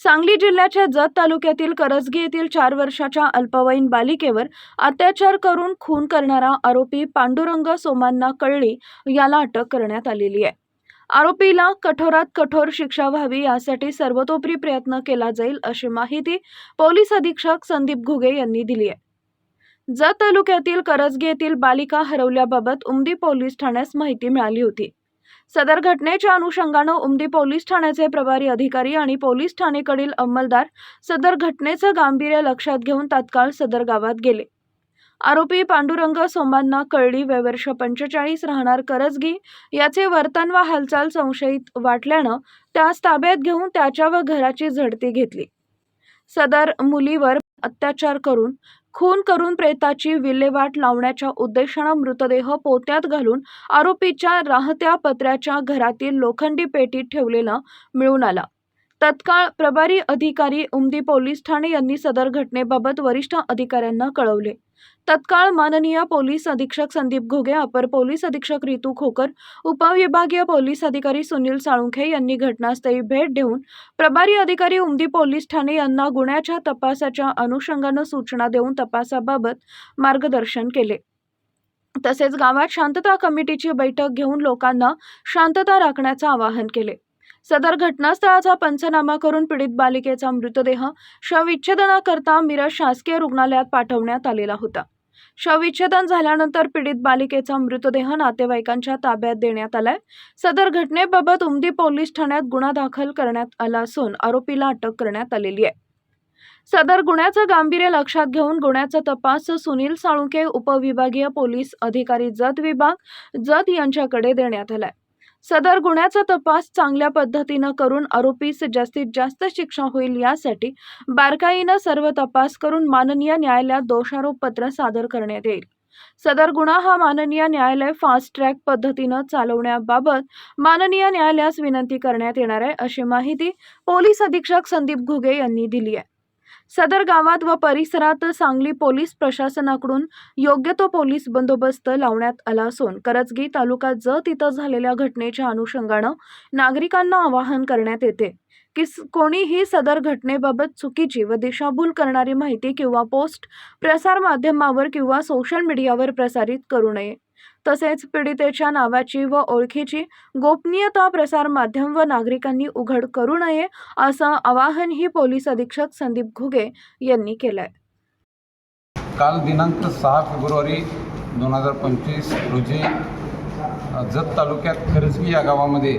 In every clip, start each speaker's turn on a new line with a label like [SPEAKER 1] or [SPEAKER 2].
[SPEAKER 1] सांगली जिल्ह्याच्या जत तालुक्यातील करजगी येथील चार वर्षाच्या अल्पवयीन बालिकेवर अत्याचार करून खून करणारा आरोपी पांडुरंग सोमांना कळली याला अटक करण्यात आलेली आहे. आरोपीला कठोरात कठोर शिक्षा व्हावी यासाठी सर्वतोपरी प्रयत्न केला जाईल अशी माहिती पोलीस अधीक्षक संदीप घुगे यांनी दिली आहे. जत तालुक्यातील करजगी येथील बालिका हरवल्याबाबत उमदी पोलीस ठाण्यास माहिती मिळाली होती. सदर घटनेच्या अनुषंगानं उमदी पोलीस ठाण्याचे प्रभारी अधिकारी आणि पोलीस ठाणेकडील अंमलदार सदर घटनेचं गांभीर्य लक्षात घेऊन तात्काळ सदर गावात गेले. आरोपी पांडुरंग सोमांना कळली वयवर्ष पंचेचाळीस राहणार करजगी याचे वर्तन व हालचाल संशयित वाटल्यानं त्यास ताब्यात घेऊन त्याच्या व घराची झडती घेतली. सदर मुलीवर अत्याचार करून खून करून प्रेताची विल्हेवाट लावण्याच्या उद्देशानं मृतदेह पोत्यात घालून आरोपीच्या राहत्या पत्र्याच्या घरातील लोखंडी पेटीत ठेवलेला मिळून आला. तत्काळ प्रभारी अधिकारी उमदी पोलीस ठाणे यांनी सदर घटनेबाबत वरिष्ठ अधिकाऱ्यांना कळवले. तत्काळ माननीय पोलीस अधीक्षक संदीप घोगे अपर पोलीस अधीक्षक रितू खोकर उपविभागीय पोलीस अधिकारी सुनील साळुंखे यांनी घटनास्थळी भेट देऊन प्रभारी अधिकारी उमदी पोलीस ठाणे यांना गुन्ह्याच्या तपासाच्या अनुषंगानं सूचना देऊन तपासाबाबत मार्गदर्शन केले. तसेच गावात शांतता कमिटीची बैठक घेऊन लोकांना शांतता राखण्याचं आवाहन केले. सदर घटनास्थळाचा पंचनामा करून पीडित बालिकेचा मृतदेह शवविच्छेदनाकरता मिरज शासकीय रुग्णालयात पाठवण्यात आलेला होता. शवविच्छेदन झाल्यानंतर पीडित बालिकेचा मृतदेह नातेवाईकांच्या ताब्यात देण्यात आलाय. सदर घटनेबाबत उमदी पोलीस ठाण्यात गुन्हा दाखल करण्यात आला असून आरोपीला अटक करण्यात आलेली आहे. सदर गुन्ह्याचं गांभीर्य लक्षात घेऊन गुन्ह्याचा तपास सुनील साळुंके उपविभागीय पोलीस अधिकारी जत विभाग जत यांच्याकडे देण्यात आलाय. सदर गुन्ह्याचा तपास चांगल्या पद्धतीनं करून आरोपीस जास्तीत जास्त शिक्षा होईल यासाठी बारकाईनं सर्व तपास करून माननीय न्यायालयात दोषारोप पत्र सादर करण्यात येईल. सदर गुन्हा हा माननीय न्यायालय फास्ट ट्रॅक पद्धतीनं चालवण्याबाबत माननीय न्यायालयास विनंती करण्यात येणार आहे अशी माहिती पोलीस अधीक्षक संदीप घुगे यांनी दिली आहे. सदर गावात व परिसरात सांगली पोलीस प्रशासनाकडून योग्य तो पोलीस बंदोबस्त लावण्यात आला असून करजगी तालुक्यात ज तिथं झालेल्या घटनेच्या अनुषंगानं नागरिकांना आवाहन करण्यात येते. की कोणीही सदर घटनेबाबत चुकीची व दिशाभूल करणारी माहिती किंवा पोस्ट प्रसार माध्यमावर किंवा सोशल मीडियावर प्रसारित करू नये. तसेच पीडितेच्या नावाची व ओळखीची गोपनीयता प्रसार माध्यम व नागरिकांनी उघड करू नये असं आवाहनही पोलीस अधीक्षक संदीप घुगे यांनी केलंय.
[SPEAKER 2] काल दिनांक सहा फेब्रुवारी दोन हजार पंचवीस रोजी जत तालुक्यात खरजगी या गावामध्ये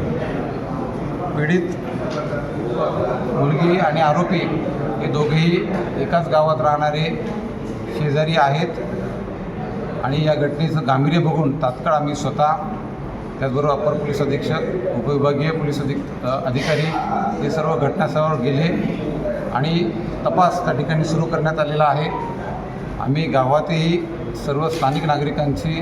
[SPEAKER 2] पीडित मुलगी आणि आरोपी हे दोघेही एकाच गावात राहणारे शेजारी आहेत. आणि या घटनेचं गांभीर्य बघून तात्काळ आम्ही स्वतः त्याचबरोबर अप्पर पोलीस अधीक्षक उपविभागीय पोलीस अधिक अधिकारी हे सर्व घटनास्थळावर गेले आणि तपास त्या ठिकाणी सुरू करण्यात आलेला आहे. आम्ही गावातही सर्व स्थानिक नागरिकांची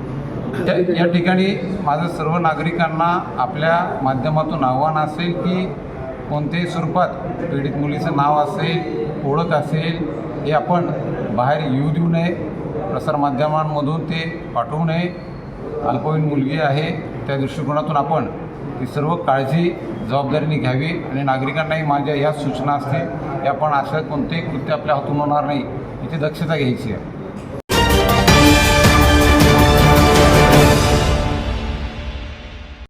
[SPEAKER 2] या या ठिकाणी माझं सर्व नागरिकांना आपल्या माध्यमातून आव्हान असेल की कोणत्याही स्वरूपात पीडित मुलीचं नाव असेल ओळख असेल हे आपण बाहेर येऊ देऊ नये. प्रसारमाध्यमांमधून ते पाठवू नये. अल्पवयीन मुलगी आहे त्या दृष्टिकोनातून आपण ती सर्व काळजी जबाबदारीने घ्यावी आणि नागरिकांनाही माझ्या ह्या सूचना असतील की आपण अशा कोणतेही कृत्य आपल्या हातून होणार नाही याची दक्षता घ्यायची आहे.